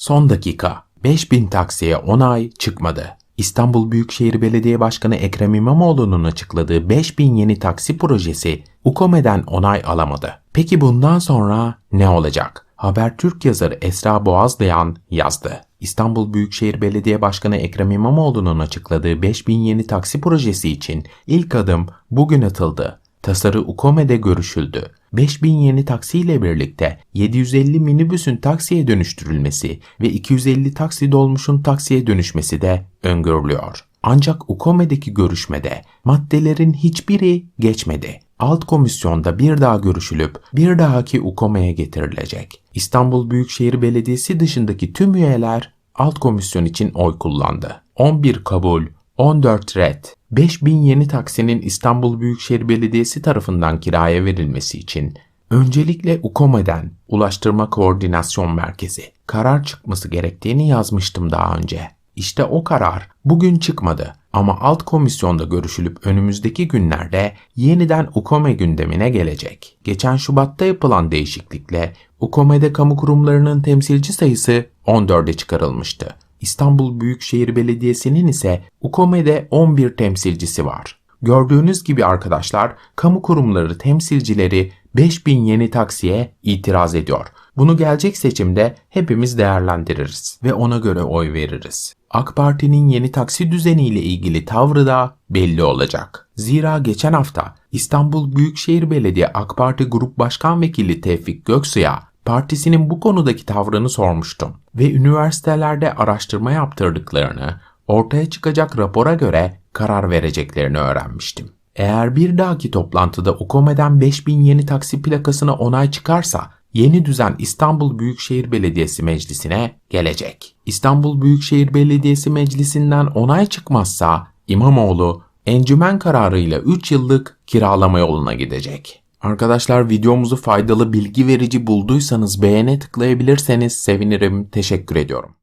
Son dakika. 5000 taksiye onay çıkmadı. İstanbul Büyükşehir Belediye Başkanı Ekrem İmamoğlu'nun açıkladığı 5000 yeni taksi projesi UKOME'den onay alamadı. Peki bundan sonra ne olacak? Habertürk yazarı Esra Boğazlayan yazdı. İstanbul Büyükşehir Belediye Başkanı Ekrem İmamoğlu'nun açıkladığı 5000 yeni taksi projesi için ilk adım bugün atıldı. Tasarı UKOME'de görüşüldü. 5000 yeni taksiyle birlikte 750 minibüsün taksiye dönüştürülmesi ve 250 taksi dolmuşun taksiye dönüşmesi de öngörülüyor. Ancak UKOME'deki görüşmede maddelerin hiçbiri geçmedi. Alt komisyonda bir daha görüşülüp bir dahaki UKOME'ye getirilecek. İstanbul Büyükşehir Belediyesi dışındaki tüm üyeler alt komisyon için oy kullandı. 11 kabul, 14 red. 5000 yeni taksinin İstanbul Büyükşehir Belediyesi tarafından kiraya verilmesi için öncelikle UKOME'den Ulaştırma Koordinasyon Merkezi karar çıkması gerektiğini yazmıştım daha önce. İşte o karar bugün çıkmadı ama alt komisyonda görüşülüp önümüzdeki günlerde yeniden UKOME gündemine gelecek. Geçen Şubat'ta yapılan değişiklikle UKOME'de kamu kurumlarının temsilci sayısı 14'e çıkarılmıştı. İstanbul Büyükşehir Belediyesi'nin ise UKOME'de 11 temsilcisi var. Gördüğünüz gibi arkadaşlar, kamu kurumları temsilcileri 5000 yeni taksiye itiraz ediyor. Bunu gelecek seçimde hepimiz değerlendiririz ve ona göre oy veririz. AK Parti'nin yeni taksi düzeniyle ilgili tavrı da belli olacak. Zira geçen hafta İstanbul Büyükşehir Belediye AK Parti Grup Başkan Vekili Tevfik Göksu'ya partisinin bu konudaki tavrını sormuştum ve üniversitelerde araştırma yaptırdıklarını, ortaya çıkacak rapora göre karar vereceklerini öğrenmiştim. Eğer bir dahaki toplantıda UKOME'den 5000 yeni taksi plakasına onay çıkarsa yeni düzen İstanbul Büyükşehir Belediyesi Meclisi'ne gelecek. İstanbul Büyükşehir Belediyesi Meclisi'nden onay çıkmazsa İmamoğlu encümen kararıyla 3 yıllık kiralama yoluna gidecek. Arkadaşlar videomuzu faydalı bilgi verici bulduysanız beğene tıklayabilirseniz sevinirim. Teşekkür ediyorum.